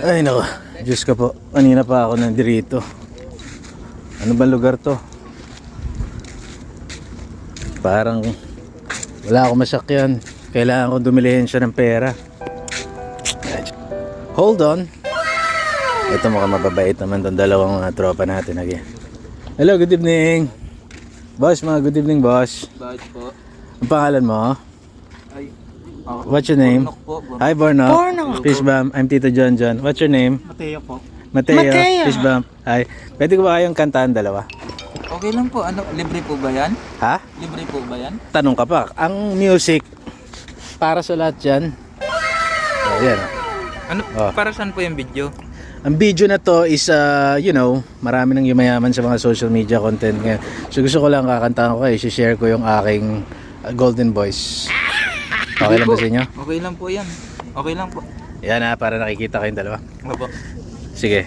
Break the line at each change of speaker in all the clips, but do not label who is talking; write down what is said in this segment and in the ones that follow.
Ay nako, Diyos ka po. Kanina pa ako nandirito. Ano ba lugar to? Parang wala akong masakyan. Kailangan ko dumilihin siya ng pera. Hold on. Ito mukhang mababait naman tong dalawang mga tropa natin again. Hello, good evening. Boss, mga good evening, boss.
Badge po.
Ang pangalan mo? What's your name?
Bornok po. Bornok.
Hi, Borno.
Borno.
Fish Bump. I'm Tito John John. What's your name?
Mateo po.
Mateo.
Mateo.
Fish Bump. Hi. Pwede ko ba kayong kantaan dalawa?
Okay lang po. Ano, libre po ba yan?
Ha?
Libre po ba yan?
Tanong ka pa. Ang music, para sa lahat yan. Oh, yan. oh.
Ano,
Ah.
para saan po yung video?
Ang video na to is, uh, you know, marami nang yumayaman sa mga social media content ngayon. So gusto ko lang kakantahan ko kayo, share ko yung aking uh, golden voice. Okay lang ba sa inyo?
Okay lang po yan. Okay lang po.
Yan ha, para nakikita kayong dalawa.
Opo.
Sige.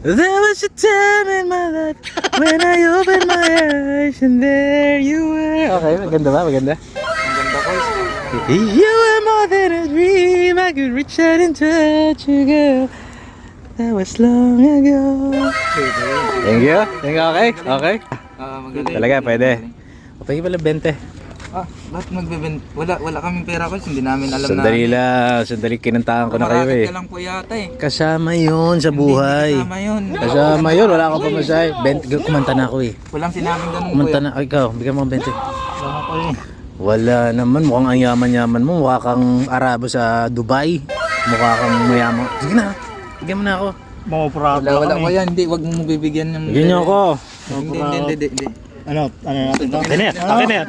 There was a time in my life when I opened my eyes and there you were. Okay, maganda ba? Maganda?
Ang ganda ko.
You were more than a dream. I could reach out and touch you, girl. That was long ago. Thank you. Thank you. Okay. Okay.
Ah, magaling.
Talaga, pwede. Pwede pala 20.
Ah, bakit magbeben? Wala, wala kaming pera ko. Hindi namin alam
Sandali
na.
lang. Sandali kinantahan ko na kayo eh.
ka lang po yata eh.
Kasama yun sa buhay.
Hindi kasama yun.
Kasama yun. Wala akong pamasay. 20. Kumanta na ako eh.
Walang sinabing ganun
Kumanta
kuya.
na. Ay, ikaw. Bigyan mo ng 20.
Wala ko eh.
Wala naman. Mukhang ang yaman-yaman mo. Mukha kang Arabo sa Dubai. Mukha kang mayaman. Sige na. Bigyan mo na ako.
Wala, wala ko yan. Hindi, wag mo bibigyan ng...
Bigyan niyo ako.
Hindi, hindi, hindi, hindi, hindi.
Ano, ano natin to?
Akin na yan. Akin na yan.